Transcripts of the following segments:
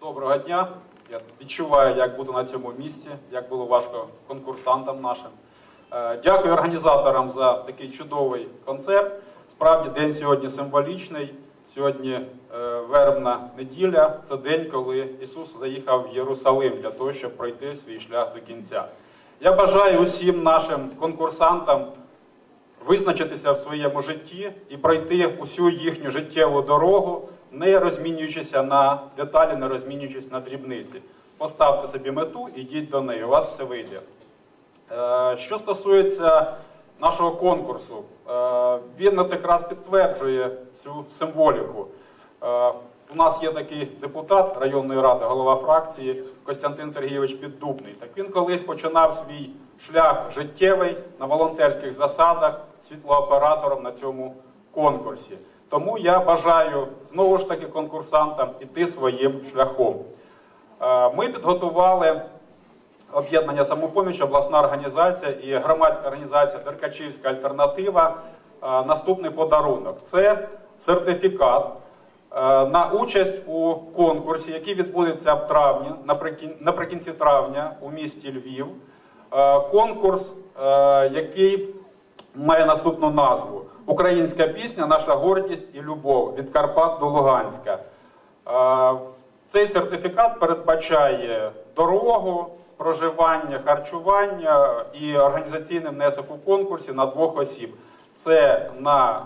Доброго дня. Я відчуваю, як бути на цьому місці, як було важко конкурсантам нашим. Е, Дякую організаторам за такий чудовий концерт. Справді день сьогодні символічний. Сьогодні е, вербна неділя. Це день, коли Ісус заїхав в Єрусалим для того, щоб пройти свій шлях до кінця. Я бажаю усім нашим конкурсантам визначитися в своєму житті і пройти усю їхню життєву дорогу, не розмінюючися на деталі, не розмінюючись на дрібниці. Поставте собі мету і йдіть до неї. У вас все вийде. Е, Що стосується нашого конкурсу, е, він от якраз підтверджує цю символіку. Е, У нас є такий депутат районної ради, голова фракції Костянтин Сергійович Піддубний. Так він колись починав свій шлях життєвий на волонтерських засадах світлооператором на цьому конкурсі. Тому я бажаю знову ж таки конкурсантам іти своїм шляхом. Е, Ми підготували об'єднання самопоміч, обласна організація і громадська організація Деркачівська альтернатива. е, Наступний подарунок це сертифікат е, на участь у конкурсі, який відбудеться в травні, наприкінці травня у місті Львів. Конкурс, який має наступну назву Українська пісня, наша гордість і любов від Карпат до Луганська. Е, Цей сертифікат передбачає дорогу, проживання, харчування і організаційний внесок у конкурсі на двох осіб. Це на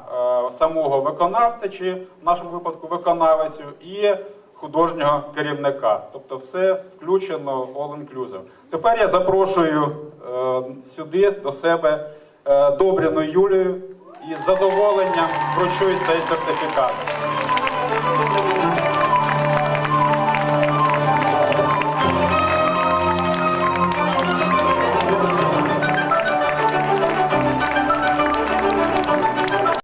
е, самого виконавця, чи в нашому випадку виконавицю, і художнього керівника. Тобто все включено all inclusive. Тепер я запрошую е, сюди до себе Добріну Юлію і з задоволенням вручують цей сертифікат.